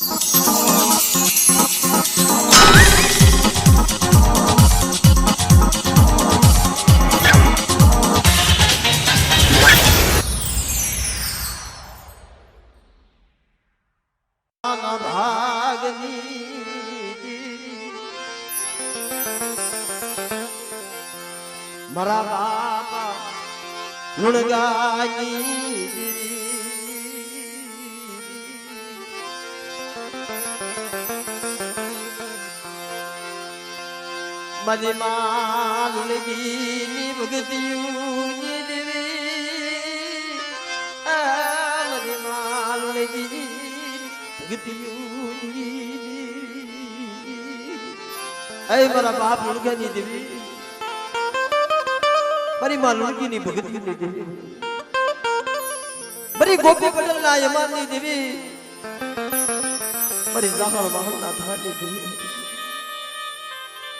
ના મારી માલગીની ભગતિયુની દેવી મારી માલગીની ભગતિયુની દેવી એ મારા બાપ લુણગાની દેવી મારી માં લુણગીની ભગતિની દેવી મારી ગોપી પટેલના યમાનની દેવી મારી જાહળ વાહણના ધારની દેવી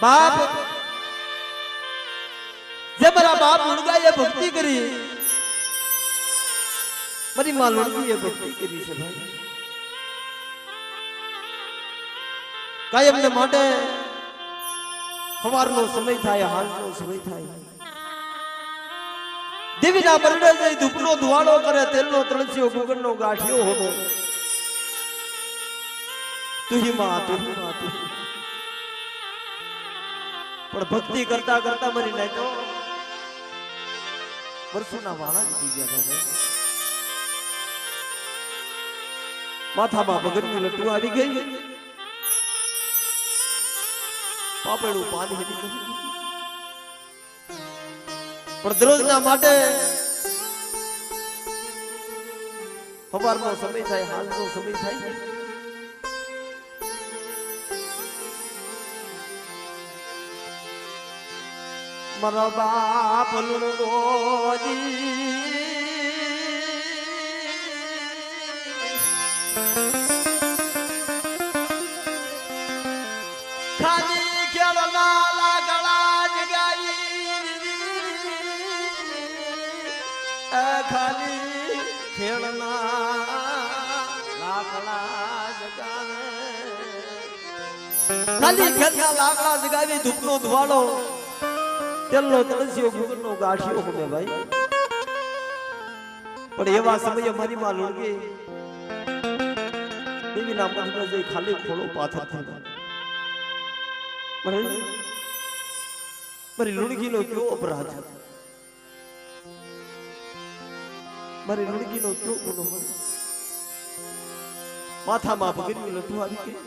બાપ, જે મારા બાપ લુણગાએ ભક્તિ કરી, મારી માં લુણગીએ ભક્તિ કરી છે ભાઈ. કાયમ ને માટે સવારનો સમય થાય હાલનો સમય થાય. દેવીના મરડે જઈ ધૂપનો ધુવાડો કરે, તેલનો તળસિયો ગુગળનો ગાંઠિયો હોનો તુહી માં તુહી માં તુહી પણ ભક્તિ કરતા કરતા મરી નાખ્યો વર્ષોના વાળા નીકળી ગયા હતા. માથામાં ભગતનું લટું આવી ગઈ પાપેડું પાણી. પણ દરરોજના માટે સવારનો સમય થાય, હાલનો સમય થાય મારા બાપ ખાલી ખેલના લાકડા જગાવી ખાલી ખેલના લાકડા જગાવે ખાલી ખેલના લાકડા જગાવી ધૂપનો ધુવાડો તેલનો તલસ્યો ગુગળનો ગાઠિયો હોમે ભાઈ. પણ એવા સમયે મારી માં લુણગી દેવીના મનમાં જઈ ખાલી ખોળો પાથર થયો. મારી લુણગીનો કયો અપરાધ? મારી લુણગીનો કયો ગુનો? માથામાં ભગતની લઠું આવી ગઈ.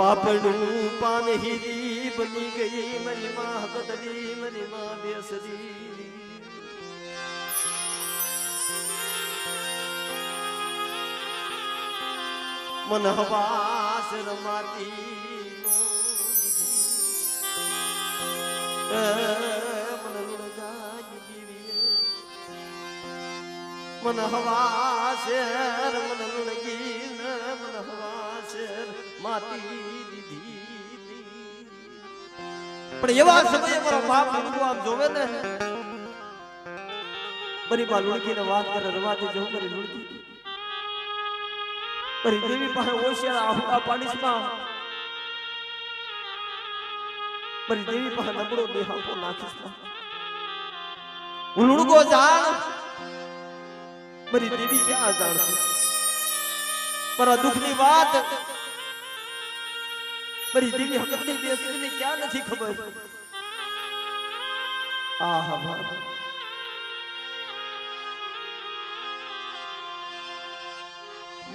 પાપડું પાન હીરી બની ગઈ મારી માં બદલી મારી માં બેસરી મન હવાસ રમાતી મન દીવીએ. મન હવાસેર મન લુણગી હવાસેર માતી દીધી પણ એવા સમયે મારો બાપ લુણગો આમ જોવે ને મારી માં લુણગીને વાત કરે રવાથી જો કરી લુણગી મારી દેવી પાસે ઓશિયાળા આહુડા પાડીશમાં. મારી દેવી પાસે નબળો દેહાપો નાખીશમાં. હું લુણગો જાણ મારી દેવી ક્યાં જાણશે? પર દુઃખની વાત. મારી દેવી હકતની બેસવીને ક્યાં નથી ખબર? આહા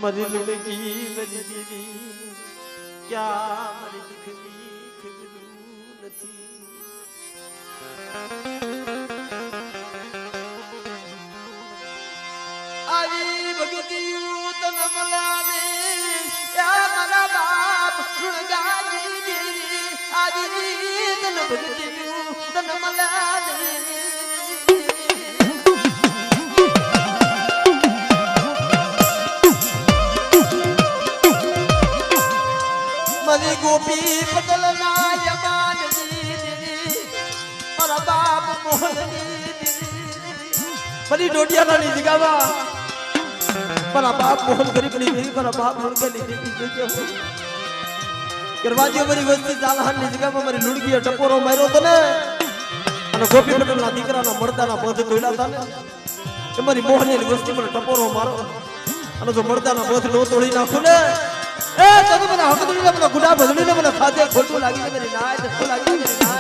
મારી લુણગી મારી દેવી ક્યાં મારી દુઃખની ખબર નથી? આવી ભગતિયું તન મલાને યા મારા બાપ રુણગાજી આવી તન ભગતિયું તન મલાને મારી ગોપી પટલ ના યમાન મારા બાપ મારા બાપ મોહન ગરીબની દેવી મારા બાપ જોજે હો. કરવાજીઓ મારી વસ્તી ચાલહાણની જગ્યામાં મારી લુણગીએ ટપોરો માર્યો તો ને અને ગોપી પટેલના દીકરાના મરદાના બંધ તોડ્યા હતા ને એ મારી મોહનની વસ્તી મને ટપોરો મારો અને જો મરદાના બંધ નો તોડી નાખું ને? એ તમે મને હક દોડીને મને ગુડા ભજડીને મને ખાધે, ખોટું લાગી મારી નાય ખોટું લાગી છે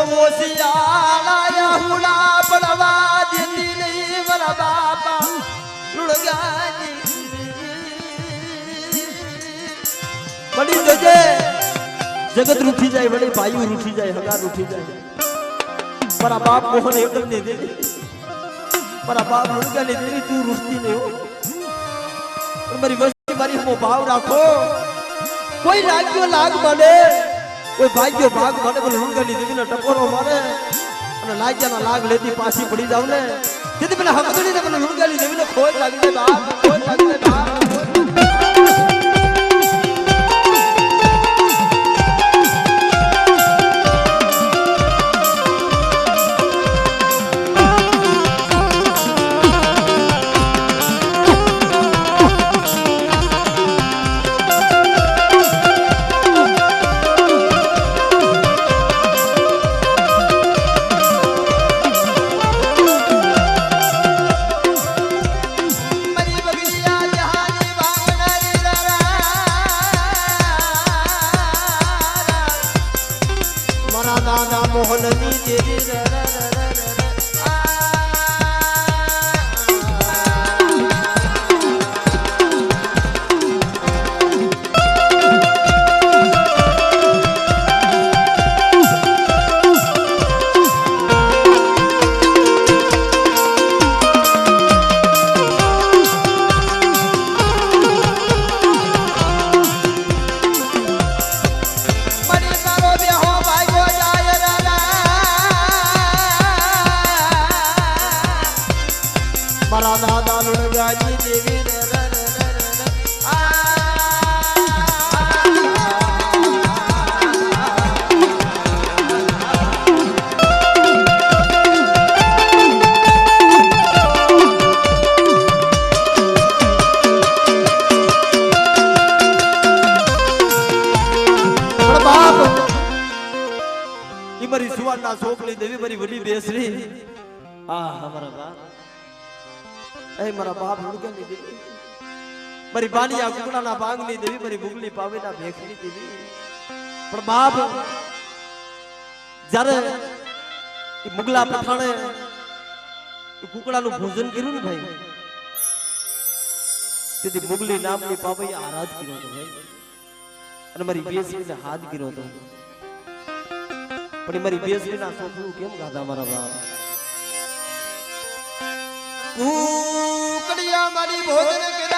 પણ મોસિયાળા હુડા પડવા દેતી નહીં મારા બાપા લુણગાની વળી જજે જગત રૂઠી જાય વળી ભાઈઓ રૂઠી જાય હગાર રૂઠી જાય. મારા બાપ મોહન એકલ ને દેવી મારા બાપ લુણગાની દેવી તું રૂઠતી નહીં મારી વસ્તી મારી ભાવ રાખો. કોઈ લાગ્યો લાગ બને. કોઈ ભાગ્યો ભાગ મને પણ લુંગરની દેવીને ટકોરો મારે અને લાગ્યાના લાગ લેતી પાછી પડી જાવ ને. તેથી પેલા હકદડીને મને લુંગરની દેવીને ખોજ લાગી જાય બાપ ખોજ લાગી જાય બાપ. મારી વડી બેસરી. આ અમારા બાપ. એ મારા બાપ હુડકે ની દીધી મારી બાનિયા કુકડાના ભાંગની દેવી, મારી મુગલી ભેખની દેવી. પણ બાપ, જ્યારે મુગલા પઠાણે કુકડાનું ભોજન કર્યું ને ભાઈ, તેથી મુગલી નામની પાવે આરાધ કર્યો હતો ભાઈ. અને મારી બેસરીને હાથ કર્યો હતો. પણ એ મારી બેસરીના છોકરું કેમ ગાધા મારા બાપ? કુકડિયા મારી ભોજન કર્યા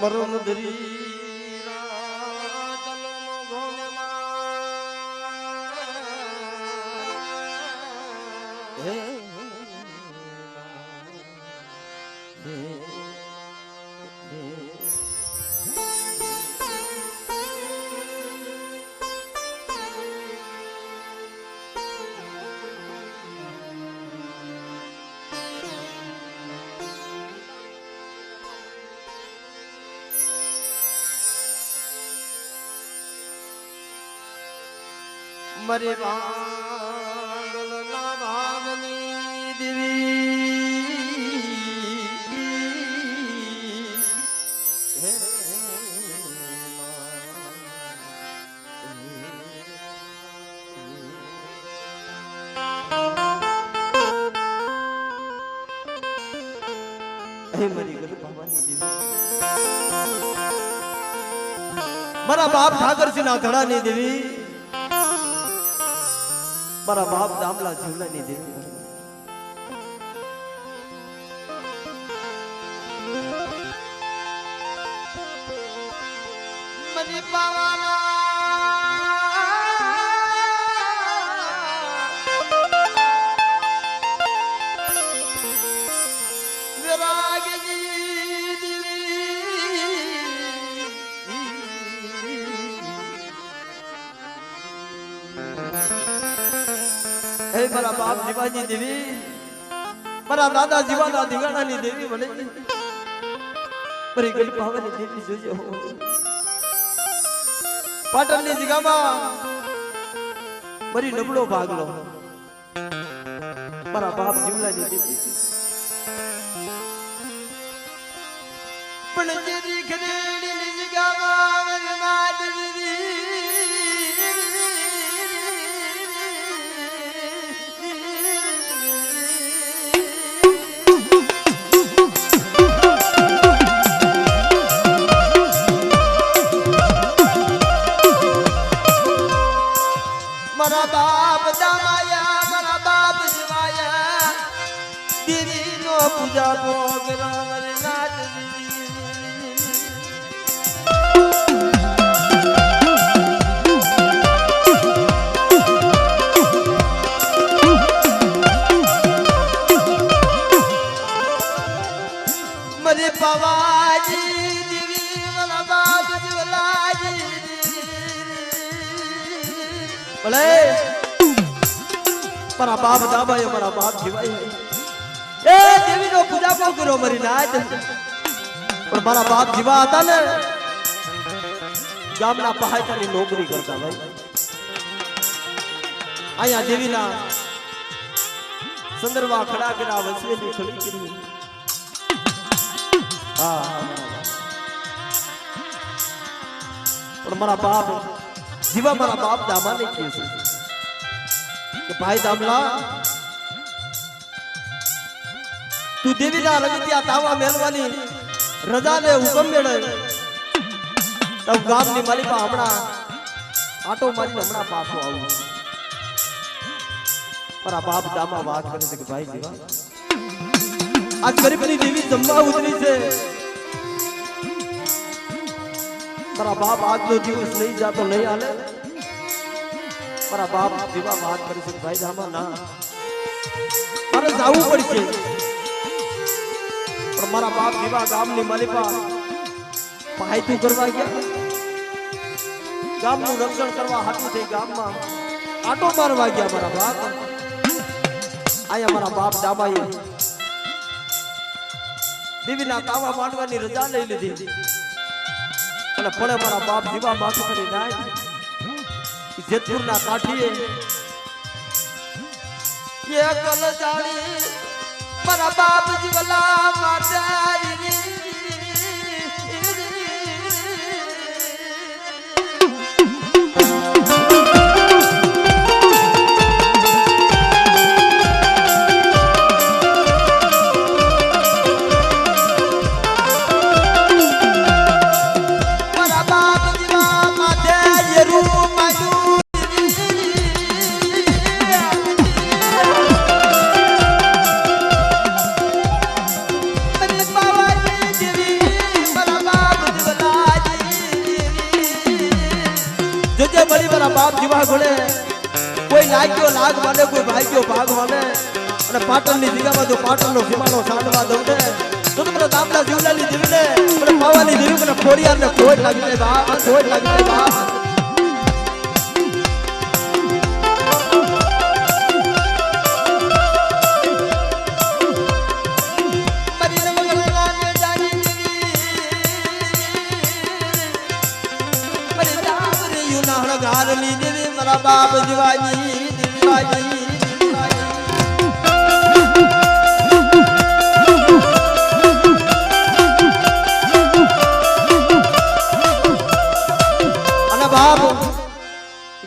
મરણ ધરી મરે વાંગલ ના ભાગની દેવી. હે મરી દેવી. મારા બાપ ઠાકરસિંહ ના ધડાની દેવી. મારા બાપ દામલા જીવલાની દેવી જીવાજી દેવી. મારા દાદા જીવાના ધીંગાણાની દેવી મને. પરી ગલી પાવાની દેવી જોજો. પાટણની જગ્યામાં મરી નબળો ભાગલો. મારા બાપ જીવલાની દેવી પૂજા ભોગ રામ રે નાથ દેવી મરી પવાજી દીવી મારા બાપ જીવલાજી ભલે મારા બાપ જીવાય એ દેવીનો પૂજા પાવ કર્યો મરી નાચ પણ મારા બાપ જીવા હતા ને, ગામના પહાડની નોકરી કરતા ભાઈ. અહીંયા દેવીના સંદર્ભા ખડા કરા વસવેલી ખડી કરી. હા. પણ મારા બાપ જીવા મારા બાપ દામાને કહે કે ભાઈ દામલા તું દેવીના રગતિયા તાવા મેલવાની રજાને હુકમ મેળે તો ગામની માલિકા હમણાં આટો મારી હમણાં પાછો આવું. મારા બાપ દામા વાત કરે છે કે ભાઈ જીવા. આ ગરીબની દેવી જમવા ઉતરી છે. મારા બાપ આજનો દિવસ નહીં જાતો, નહીં હાલે. મારા બાપ જેવા વાત કરે છે ભાઈ દામા ના. મારે જવું પડશે. મારા બાપ જેવા ગામની માલિકા માહિતી કરવા ગયા. ગામનું રક્ષણ કરવા હાથું થઈ ગામમાં આટો મારવા ગયા મારા બાપ. આયા મારા બાપ દામાએ દેવીના તાવા માંડવાની રજા લઈ લીધી. અને પડે મારા બાપ જીવા માથું કરી નાય જેતપુરના કાઠીએ એ કલ જાણી મારા બાપ જીવલા માતારી ખોડિયારને ખોટ લાગી જાય બા ખોટ લાગી જાય બા ગારની દેવી, મારા બાપ જીવાજી જીવાજી.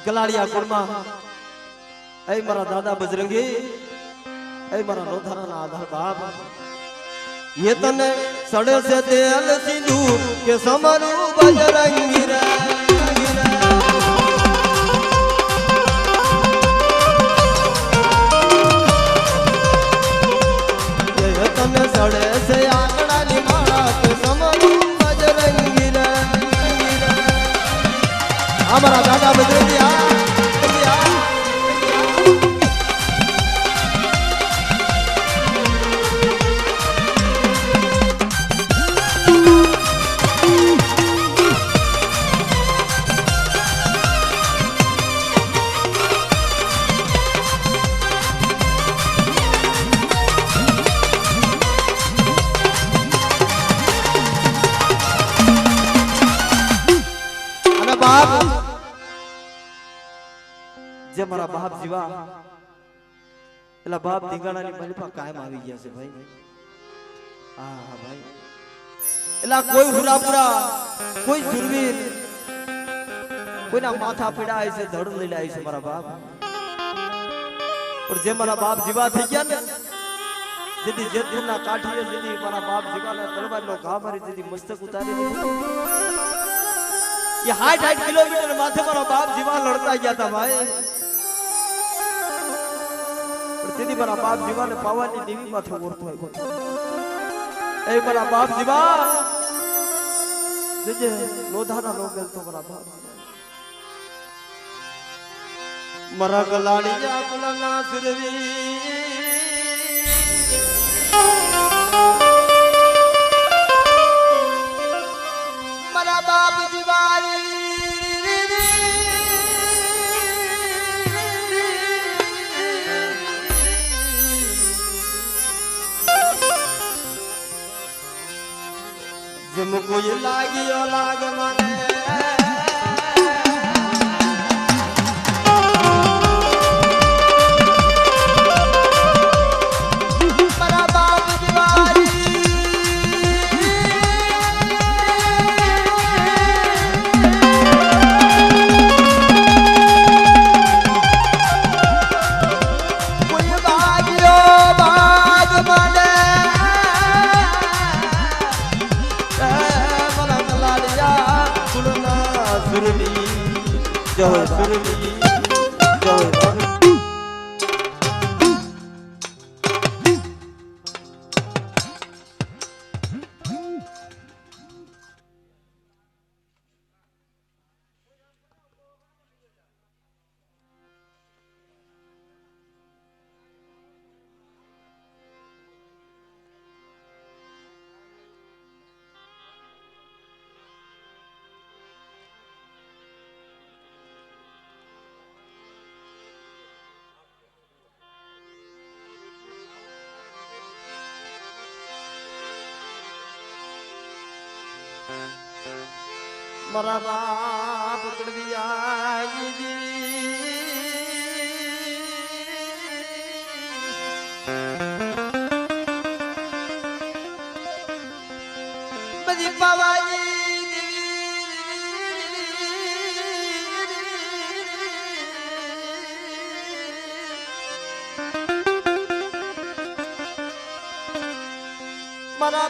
ગલાડિયા કુળમાં એ મારા દાદા બજરંગી એ મારા લોધારાના આધાર બાપ ये तने सड़े से तेल सिंदूर के समरू बजरंगी रे ये तने सड़े से आंगड़ा અમારા દાદા બદ્રીજી કાયમ આવી ગયા છે ભાઈ. હા હા, ભાઈ. એટલે કોઈ હુરાપુરા, કોઈ સુરવીર, કોઈના માથા પીડાય છે, ધડ લીડાય છે મારા બાપ. પણ જે મારા બાપ જીવા થઈ ગયા ને, જેથી જેતપુરના કાઠીએ જેથી મારા બાપ જીવાના તલવારનો ઘા મારી જેથી મસ્તક ઉતારી દીધું. એ હાઠ કિલોમીટર માથે મારા બાપ જીવા લડતા ગયા હતા ભાઈ. તેની મારા બાપ જીવાને પાવાની દેવી માથે ઓરતો આવ્યો એ મારા બાપ જીવા. જજે લોધાના લોગેલ તો મારા બાપ મારા ગલાડી આપલાના ફિરવી મારા બાપ જીવારી કોઈ લાગ્યો લાગ મને મારા બાપ કડવિયા બધી પાવાજી મારા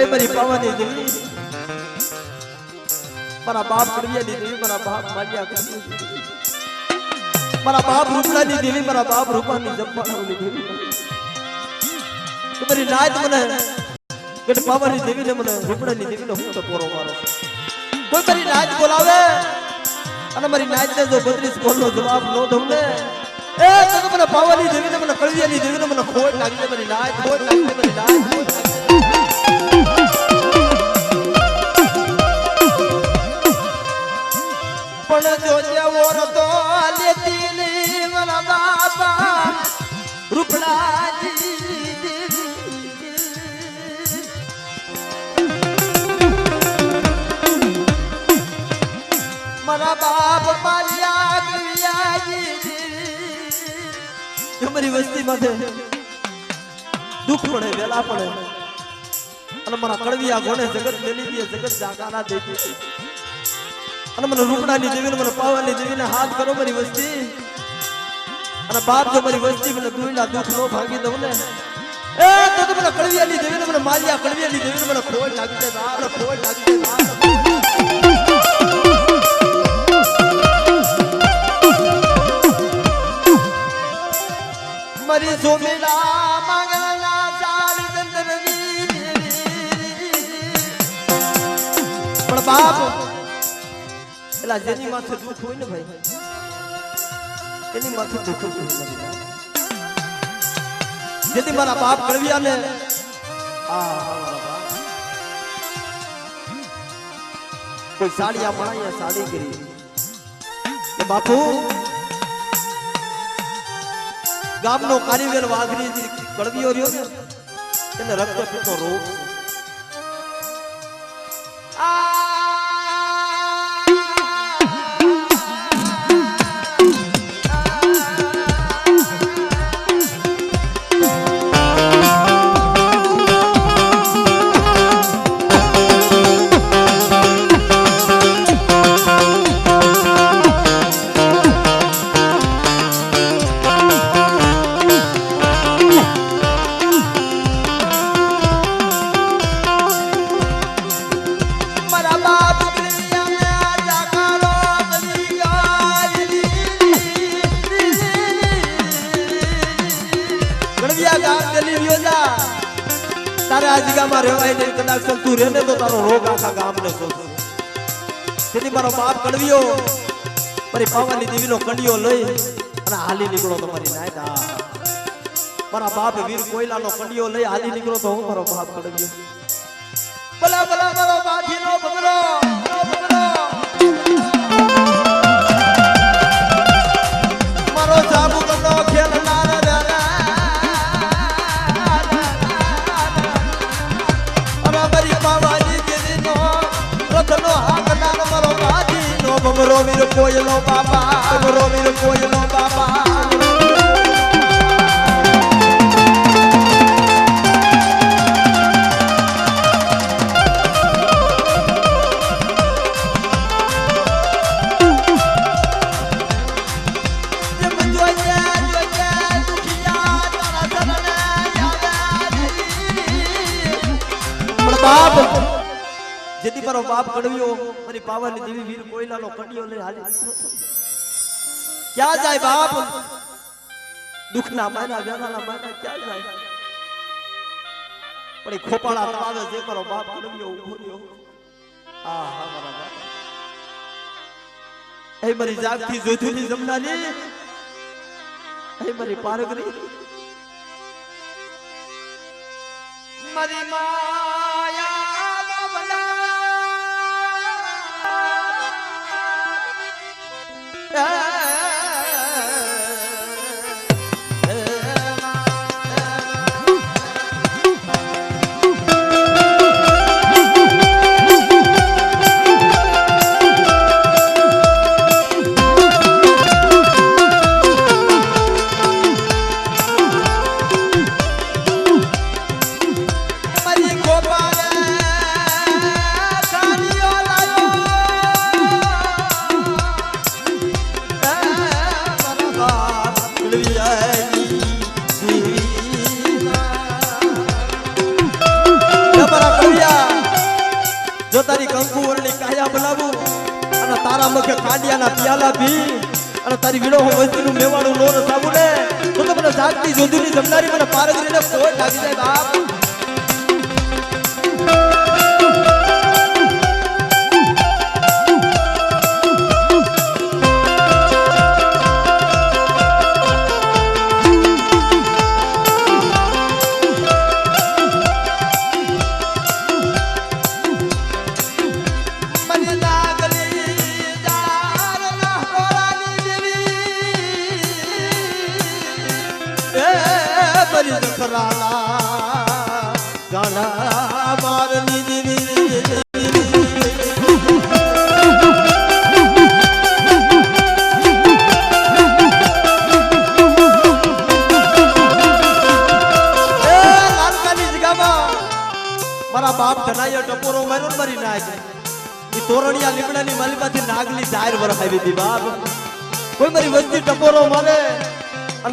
એ મારી પાવાની દેવી મારા બાપ કડવિયાની દેવી મારા બાપ માલિયા કડવિયાની દેવી. મારા બાપ રૂપલાની દેવી મારા બાપ રૂપાની જપવાની દેવી મારી નાત મને ગઢ પાવાની દેવી ને મને રૂપડાની દેવી ને હું તો પોરો મારો કોઈ મારી નાચ બોલાવે અને મારી નાચ ને જો બત્રીસ બોલનો જવાબ નો દઉં ને એ તો મને પાવાની દેવી ને મને કળિયાની દેવી ને મને ખોટ લાગી મારી નાચ ખોટ લાગી મારી ખોટ પણ જોજે જેવો રતો લેતી મારા બાપા, રૂપડાજી. મારા બાપ મારી આગળિયાજી અમારી વસ્તી માથે દુઃખ પડે, વેલા પડે. અને મારા કડવિયા ગોણે જગત મેલી દે, જગત જાગાના દેતી અને મને રૂપડાની દેવીને મને પાવાની દેવીને હાથ કરો મારી વસ્તી. અને બાપ જો મારી વસ્તી મને દુઈના દુઃખ નો ભાગી દઉં ને. એ તો તો મને કડવિયાની દેવીને મને માલિયા કડવિયાની દેવીને મને ખોટ લાગી જાય બા, મને ખોટ લાગી જાય મારી ચંદ્રની પણ બાપ એલા જેની માથે દુઃખ હોય ને ભાઈ? એની માથે દુઃખ જેથી મારા બાપ કળવિયા ને. કોઈ સાડી આપણા સાડી કરી. કે બાપુ ગામનો કારીગર વાઘરી જે કડવીઓ રહ્યો ને એને રક્ત રોગ. જગ્યામાં રહેવાય નહીં, કદાચ તું રહે ને તો તારો રોગ આખા ગામને શોધશે તેથી મારો બાપ કડવીઓ, મારી પાવાની દેવીનો કંડિયો લઈ અને હાલી નીકળો તમારી નાયદા મારા બાપ વીર કોયલાનો કંડિયો લઈ હાલી નીકળો તો હું મારો બાપ કડવ્યો ભલા ભલા મારો બાજીનો બગડો બગડો વીર કોયલો બાબા બગડો વીર કોયલો બાબા બાપ જેથી મારો બાપ કડવ્યો પાવાની દેવી વીર કોયલાનો કડિયો લઈ હાલી ક્યાં જાય બાપ? દુઃખના માના વેરાના માના ક્યાં જાય? પણ એ ખોપાળા તળાવે જે કરો બાપ કડવ્યો ઊભો રહ્યો આ હા મારા બાપ. એ મારી જાગથી જોધુની જમનાની. એ મારી પારગરી. મારી માયા મારી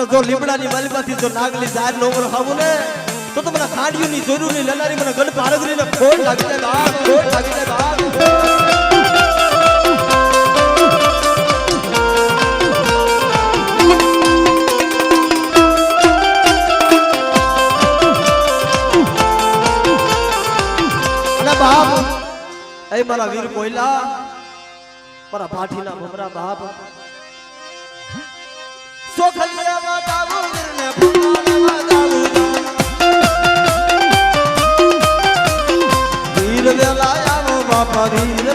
અને જો લીમડાની બાલીમાંથી જો નાગલી જાહેર નો આવું ને? તો તો મને ખાડીઓની ચોરીની લનારી મને ગઢ પારગરીને ખોટ લાગી જાય, બાપ ખોટ લાગી જાય, બાપ. એ મારા વીર કોયલા મારા ભાઠીના ભમરા બાપ. સોખલિયા পারি